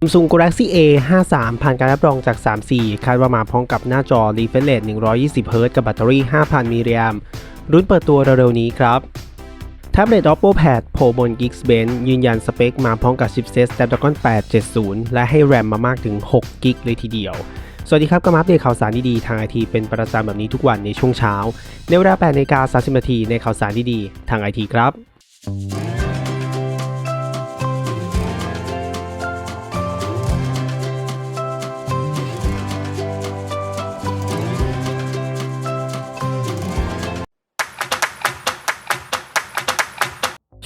Samsung Galaxy A 5 3ผ่านการรับรองจาก 3 4 คาดว่ามาพร้อมกับหน้าจอ refresh rate 120 Hz กับแบตเตอรี่ 5,000 มิลลิแอมรุ่นเปิดตัวเร็วๆนี้ครับแท็บเล็ต Oppo Pad โผล่บน Geekbench ยืนยันสเปคมาพร้อมกับชิปเซต Snapdragon 870 และให้แรมมามากถึง 6 กิกเลยทีเดียว สวัสดีครับก็มาอัปเดตข่าวสารดีๆ ทางไอทีเป็นประจำแบบนี้ทุกวันในช่วงเช้า ในเวลา8นาฬิกา30นาทีในข่าวสารดีๆ ทางไอทีครับ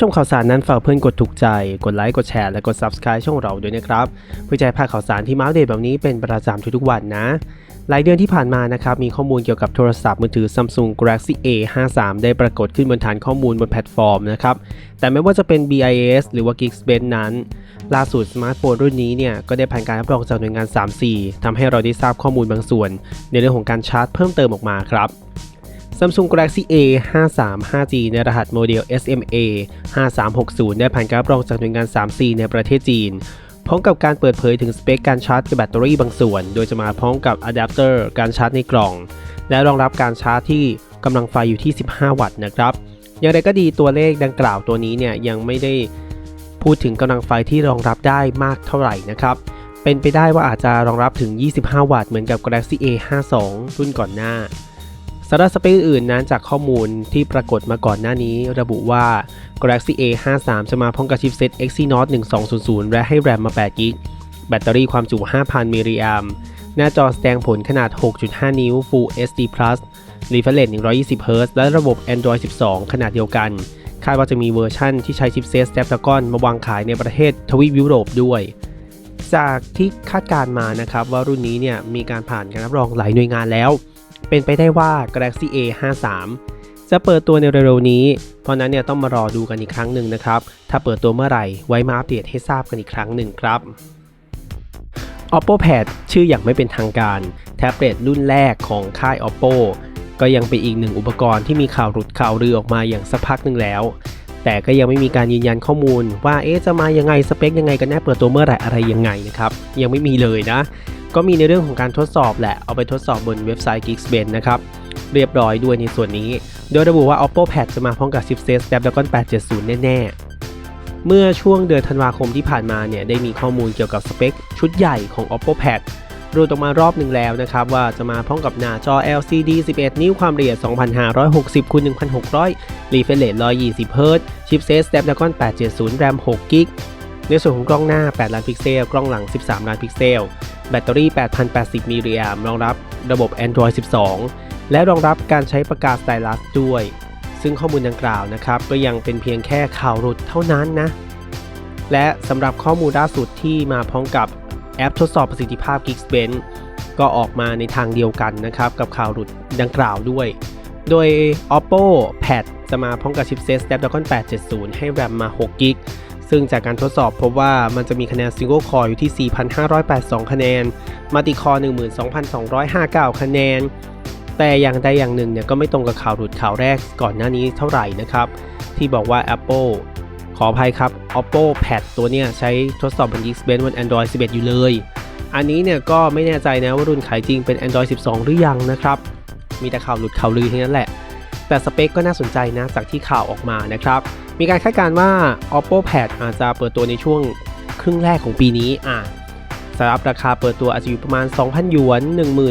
ชมข่าวสารนั้นฝากเพื่อนกดถูกใจ กดไลค์กดแชร์และกด Subscribe ช่องเราด้วยนะครับ เพื่อจะให้พาดข่าวสารที่มาอัปเดตแบบนี้เป็นประจำทุกๆวันนะหลายเดือนที่ผ่านมานะครับมีข้อมูลเกี่ยวกับโทรศัพท์มือถือ Samsung Galaxy A 5 3 ได้ปรากฏขึ้นบนฐานข้อมูลบนแพลตฟอร์มนะครับแต่ไม่ว่าจะเป็น BIS หรือว่า Geekbench นั้น ล่าสุดสมาร์ทโฟนรุ่นนี้เนี่ยก็ได้ผ่านการรับรองจากหน่วยงาน 3C ทำให้เราได้ทราบข้อมูลบางส่วน ในเรื่องของการชาร์จเพิ่มเติมออกมาครับ Samsung Galaxy A 5 3 5G ในรหัสโมเดล SMA 5360 ได้ผ่านการรับรองจากหน่วยงาน 3C ในประเทศจีนพร้อมกับการเปิดเผยถึงสเปคการชาร์จกับแบตเตอรี่บางส่วน โดยจะมาพร้อมกับอะแดปเตอร์การชาร์จในกล่อง และรองรับการชาร์จที่กำลังไฟอยู่ที่ 15 วัตต์นะครับ อย่างไรก็ดีตัวเลขดังกล่าวตัวนี้เนี่ยยังไม่ได้พูดถึงกำลังไฟที่รองรับได้มากเท่าไหร่นะครับ เป็นไปได้ว่าอาจจะรองรับถึง 25 วัตต์เหมือนกับ Galaxy A 5 2 รุ่นก่อนหน้า สำหรับสเปคอื่นๆนั้นจากข้อมูลที่ปรากฏมาก่อนหน้านี้ ระบุว่า Galaxy A 5 3 จะมาพร้อมกับชิปเซ็ต Exynos 1200 และให้แรมมา 8 g b แบตเตอรี่ความจุ 5,000 มิลลิแอมหน้าจอแสดงผลขนาด 6.5 นิ้ว Full HD Plus refresh 120 Hz และระบบ Android 12 ขนาดเดียวกัน คาดว่าจะมีเวอร์ชั่นที่ใช้ชิปเซ็ต Snapdragon มาวางขายในประเทศทวีปยุโรปด้วยจากที่คาดการมานะครับว่ารุ่นนี้เนี่ยมีการผ่านการรับรองหลายหน่วยงานแล้ว เป็นไปได้ว่า Galaxy A 5 3จะเปิดตัวในเร็วๆนี้ เพราะนั้นเนี่ยต้องมารอดูกันอีกครั้งหนึ่งนะครับ ถ้าเปิดตัวเมื่อไหร่ไว้มาอัปเดตให้ทราบกันอีกครั้งหนึ่งครับ Oppo Pad ชื่ออย่างไม่เป็นทางการ แท็บเล็ตรุ่นแรกของค่าย Oppo ก็ยังเป็นอีกหนึ่งอุปกรณ์ที่มีข่าวหลุดข่าวลือออกมาอย่างสักพักหนึ่งแล้ว แต่ก็ยังไม่มีการยืนยันข้อมูลว่าเอ๊ะจะมายังไงสเปคยังไงกันแน่เปิดตัวเมื่อไหร่อะไรยังไงนะครับ ยังไม่มีเลยนะ ก็มีในเรื่องของการทดสอบแหละ เอาไปทดสอบบนเว็บไซต์ Geekbench นะครับ เรียบร้อยด้วยในส่วนนี้ โดยระบุว่า Oppo Pad จะมาพร้อมกับชิปเซต Snapdragon 870 แน่ๆ เมื่อช่วงเดือนธันวาคมที่ผ่านมาเนี่ยได้มีข้อมูลเกี่ยวกับสเปค ชุดใหญ่ของ Oppo Pad รูดออกมารอบหนึ่งแล้วนะครับ ว่าจะมาพร้อมกับหน้าจอ LCD 11 นิ้วความละเอียด 2560คูณ1600 refresh rate 120 Hz ชิปเซต Snapdragon 870 RAM 6 g b ในส่วนของกล้องหน้า 8 ล้านพิกเซล กล้องหลัง 13 ล้านพิกเซล แบตเตอรี่ 8,080 มิลลิแอมรองรับระบบ Android 12 และรองรับการใช้ปากกาสไตลัสด้วย ซึ่งข้อมูลดังกล่าวนะครับ ก็ยังเป็นเพียงแค่ข่าวหลุดเท่านั้นนะ และสำหรับข้อมูลล่าสุดที่มาพร้อมกับแอปทดสอบประสิทธิภาพ Geekbench ก็ออกมาในทางเดียวกันนะครับ กับข่าวหลุดดังกล่าวด้วย โดย Oppo Pad จะมาพร้อมกับชิปเซต Snapdragon 870 ให้แรมมา6 g b ซึ่งจากการทดสอบพบว่ามันจะมีคะแนน Single Core อยู่ที่ 4,582 คะแนน Multi Core 12,259 คะแนน แต่อย่างใดอย่างหนึ่งเนี่ยก็ไม่ตรงกับข่าวหลุดข่าวแรกก่อนหน้านี้เท่าไหร่นะครับ ที่บอกว่า Apple ขออภัยครับ Oppo Pad ตัวเนี้ยใช้ทดสอบบน Geekbench บน Android 11 อยู่เลย อันนี้เนี่ยก็ไม่แน่ใจนะว่ารุ่นขายจริงเป็น Android 12 หรือยังนะครับ มีแต่ข่าวหลุดข่าวลือเทั้งนั้นแหละ แต่สเปคก็น่าสนใจนะจากที่ข่าวออกมานะครับ มีการคาดการณ์ว่า Oppo Pad อาจจะเปิดตัวในช่วงครึ่งแรกของปีนี้อะสำหรับราคาเปิดตัวอาจจะอยู่ประมาณ 2,000 หยวน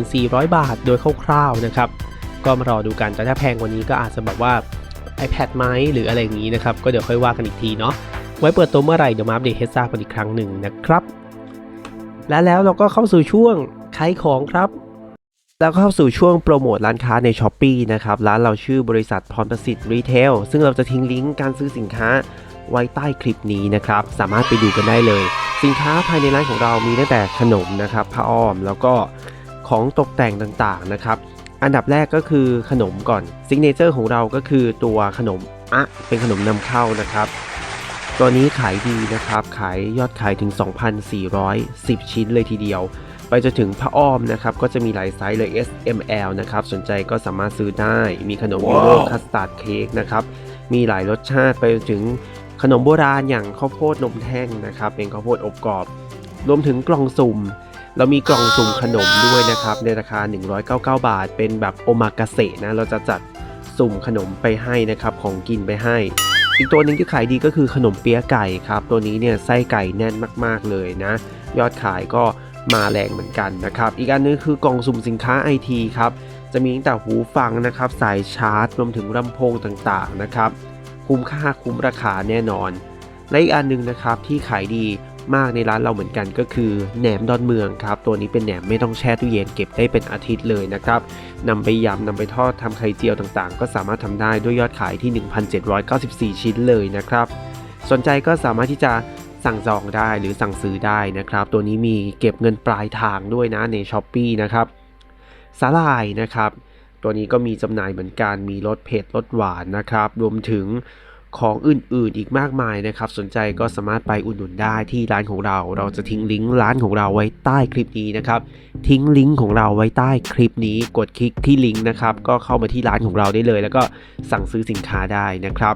1400 บาท โดยคร่าวๆนะครับ ก็มารอดูกันแต่ถ้าแพงกว่านี้ก็อาจจะแบบว่า iPad ไหมหรืออะไรอย่างนี้นะครับ ก็เดี๋ยวค่อยว่ากันอีกทีเนาะ ไว้เปิดตัวเมื่อไหร่เดี๋ยวมาอัปเดตให้ทราบกันอีกครั้งหนึ่งนะครับ และแล้วเราก็เข้าสู่ช่วงขายของครับ แล้วก็เข้าสู่ช่วงโปรโมทร้านค้าใน s h อ p e e นะครับ ร้านเราชื่อบริษัทพรประสิทธิ์รีเทลซึ่งเราจะทิ้งลิงก์การซื้อสินค้าไว้ใต้คลิปนี้นะครับ สามารถไปดูกันได้เลย สินค้าภายในร้านของเรามีตั้งแต่ขนมนะครับผ้าอ้อมแล้วก็ของตกแต่งต่างๆนะครับ อันดับแรกก็คือขนมก่อนซิกเนเจอร์ของเราก็คือตัวขนมอะเป็นขนมนำเข้านะครับ ตัวนี้ขายดีนะครับ ขายยอดขายถึง 2,410 ชิ้นเลยทีเดียว ไปจนถึงผ้าอ้อมนะครับก็จะมีหลายไซส์เลย S M L นะครับสนใจก็สามารถซื้อได้มีขนมโยโรคัสตาร์ดเค้กนะครับมีหลายรสชาติไปจนถึงขนมโบราณอย่างข้าวโพดนมแท่งนะครับเป็นข้าวโพดอบกรอบ รวมถึงกล่องสุ่ม เรามีกล่องสุ่มขนมด้วยนะครับในราคา 199 บาท เป็นแบบโอมากาเสะนะเราจะจัดสุ่มขนมไปให้นะครับของกินไปให้ อีกตัวหนึ่งที่ขายดีก็คือขนมเปี๊ยะไก่ครับตัวนี้เนี่ยไส้ไก่แน่นมากๆเลยนะ ยอดขายก็ มาแรงเหมือนกันนะครับ อีกอันนึงคือกล่องสุ่มสินค้าไอทีครับ จะมีตั้งแต่หูฟังนะครับ สายชาร์จ รวมถึงลำโพงต่างๆนะครับ คุ้มค่าคุ้มราคาแน่นอน และอีกอันนึงนะครับที่ขายดีมากในร้านเราเหมือนกันก็คือแหนมดอนเมืองครับ ตัวนี้เป็นแหนมไม่ต้องแช่ตู้เย็นเก็บได้เป็นอาทิตย์เลยนะครับนำไปยำนำไปทอดทำไข่เจียวต่างๆ ก็สามารถทำได้ด้วยยอดขายที่ 1,794 ชิ้นเลยนะครับ สนใจก็สามารถที่จะ สั่งจองได้หรือสั่งซื้อได้นะครับ ตัวนี้มีเก็บเงินปลายทางด้วยนะใน s h อ p e e นะครับสาลายนะครับ ตัวนี้ก็มีจำหน่ายเหมือนกันมีรสเผ็ดรสหวานนะครับ รวมถึงของอื่นๆอีกมากมายนะครับ สนใจก็สามารถไปอุดหนุนได้ที่ร้านของเรา เราจะทิ้งลิงก์ร้านของเราไว้ใต้คลิปนี้นะครับ ทิ้งลิงก์ของเราไว้ใต้คลิปนี้ กดคลิกที่ลิงก์นะครับ ก็เข้ามาที่ร้านของเราได้เลย แล้วก็สั่งซื้อสินค้าได้นะครับ